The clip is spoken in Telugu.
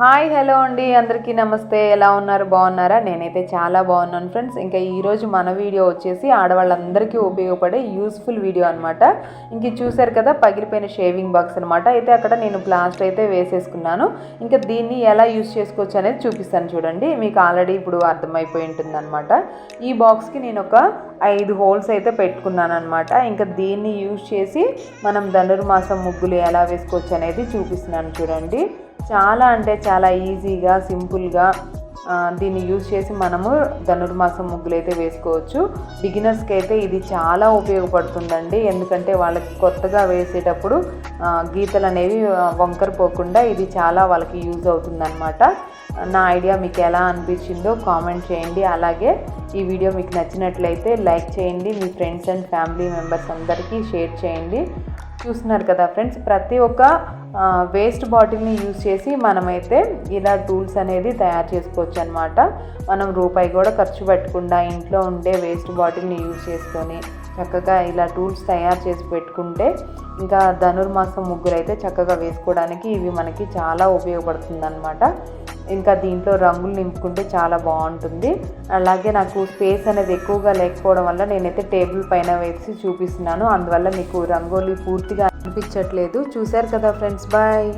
హాయ్ హలో అండి. అందరికీ నమస్తే. ఎలా ఉన్నారు? బాగున్నారా? నేనైతే చాలా బాగున్నాను ఫ్రెండ్స్. ఇంకా ఈరోజు మన వీడియో వచ్చేసి ఆడవాళ్ళందరికీ ఉపయోగపడే యూస్ఫుల్ వీడియో అనమాట ఇంక చూసారు కదా పగిలిపోయిన షేవింగ్ బాక్స్ అనమాట అయితే అక్కడ నేను ప్లాస్టర్ అయితే వేసేసుకున్నాను. ఇంకా దీన్ని ఎలా యూస్ చేసుకోవచ్చు అనేది చూపిస్తాను చూడండి. మీకు ఆల్రెడీ ఇప్పుడు అర్థమైపోయి ఉంటుందన్నమాట. ఈ బాక్స్కి నేను ఒక ఐదు హోల్స్ అయితే పెట్టుకున్నాను అనమాట ఇంకా దీన్ని యూజ్ చేసి మనం ధనుర్మాసం ముగ్గులు ఎలా వేసుకోవచ్చు అనేది చూపిస్తున్నాను చూడండి. చాలా అంటే చాలా ఈజీగా సింపుల్గా దీన్ని యూజ్ చేసి మనము ధనుర్మాసం ముగ్గులు అయితే వేసుకోవచ్చు. బిగినర్స్కి అయితే ఇది చాలా ఉపయోగపడుతుందండి. ఎందుకంటే వాళ్ళకి కొత్తగా వేసేటప్పుడు గీతలు అనేవి ఆ, వంకర పోకుండా ఇది చాలా వాళ్ళకి యూజ్ అవుతుందన్నమాట. నా ఐడియా మీకు ఎలా అనిపించిందో కామెంట్ చేయండి. అలాగే ఈ వీడియో మీకు నచ్చినట్లయితే లైక్ చేయండి. మీ ఫ్రెండ్స్ అండ్ ఫ్యామిలీ మెంబర్స్ అందరికీ షేర్ చేయండి. చూస్తున్నారు కదా ఫ్రెండ్స్ ప్రతి ఒక్క వేస్ట్ బాటిల్ని యూజ్ చేసి మనమైతే ఇలా టూల్స్ అనేది తయారు చేసుకోవచ్చు అనమాట మనం రూపాయి కూడా ఖర్చు పెట్టకుండా ఇంట్లో ఉండే వేస్ట్ బాటిల్ని యూజ్ చేసుకొని చక్కగా ఇలా టూల్స్ తయారు చేసి పెట్టుకుంటే ఇంకా ధనుర్మాసం ముగ్గురు అయితే చక్కగా వేసుకోవడానికి ఇవి మనకి చాలా ఉపయోగపడుతుందన్నమాట. ఇంకా దీంట్లో రంగులు నింపుకుంటే చాలా బాగుంటుంది. అలాగే నాకు స్పేస్ అనేది ఎక్కువగా లేకపోవడం వల్ల నేనైతే టేబుల్ పైన వేసి చూపిస్తున్నాను. అందువల్ల మీకు రంగోలీ పూర్తిగా అనిపించట్లేదు. చూశారు కదా ఫ్రెండ్స్ బాయ్